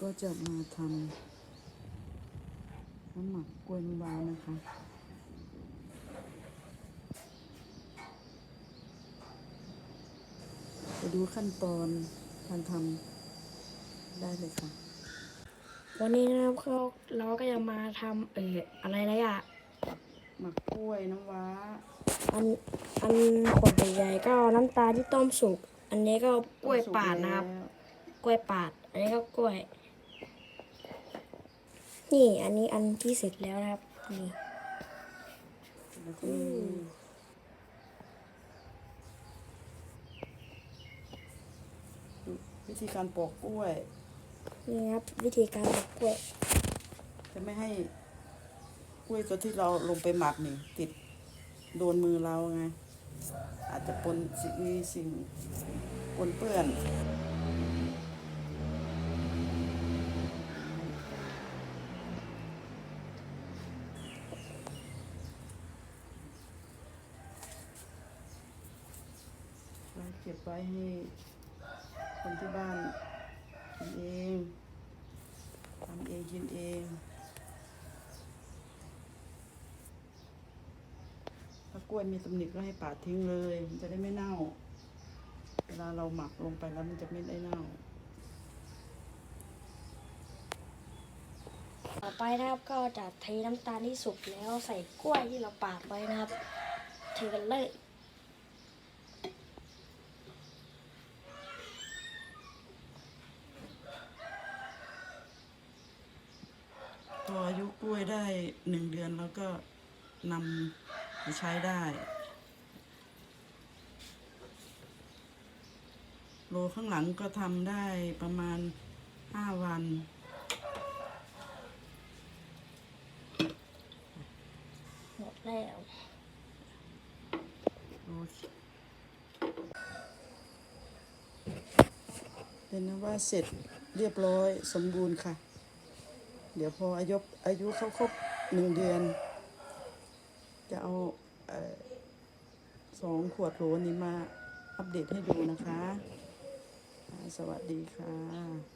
ก็จะมาทำน้ำหมักกล้วยน้ำว้านะคะ ไปดูขั้นตอนการทำได้เลยค่ะ วันนี้นะครับเขาเราก็จะมาทำเอออะไรนะอะหมักกล้วยน้ำว้า อันอันขวดใหญ่ๆก็น้ำตาลที่ต้มสุก อันนี้ก็กล้วยปาดนะครับแล้วกล้วยปาดอันนี้ก็กล้วย นี่อันนี้อันที่เสร็จแล้วนะครับนี่แล้วก็มีวิธีการปอกกล้วย นี่ครับ วิธีการปอกกล้วย จะไม่ให้กล้วยตัวที่เราลงไปหมักนี่ ติดโดนมือเราไง อาจจะปนสิ่งมีสิ่งปนเปื้อน ไว้เก็บไว้ให้คนที่บ้านกินเองทำเองกินเองถ้ากล้วยมีตำหนิก็ให้ปาดทิ้งเลย มันจะได้ไม่เน่า เวลาเราหมักลงไปแล้วมันจะไม่ได้เน่า ต่อไปนะครับก็จะเทน้ำตาลที่สุกแล้วใส่กล้วยที่เราปาดไว้นะครับ เทกันเลย ออายุกล้วยได้หนึ่งเดือนแล้วก็นำไปใช้ได้ โลข้างหลังก็ทำได้ประมาณห้าวันหมดแล้วโอเคเป็นนะว่าเสร็จเรียบร้อยสมบูรณ์ค่ะ เดี๋ยวพออายุอายุเขาครบหนึ่งเดือน จะเอาเออสองขวดโหลนี้มาอัปเดตให้ดูนะคะ สวัสดีค่ะ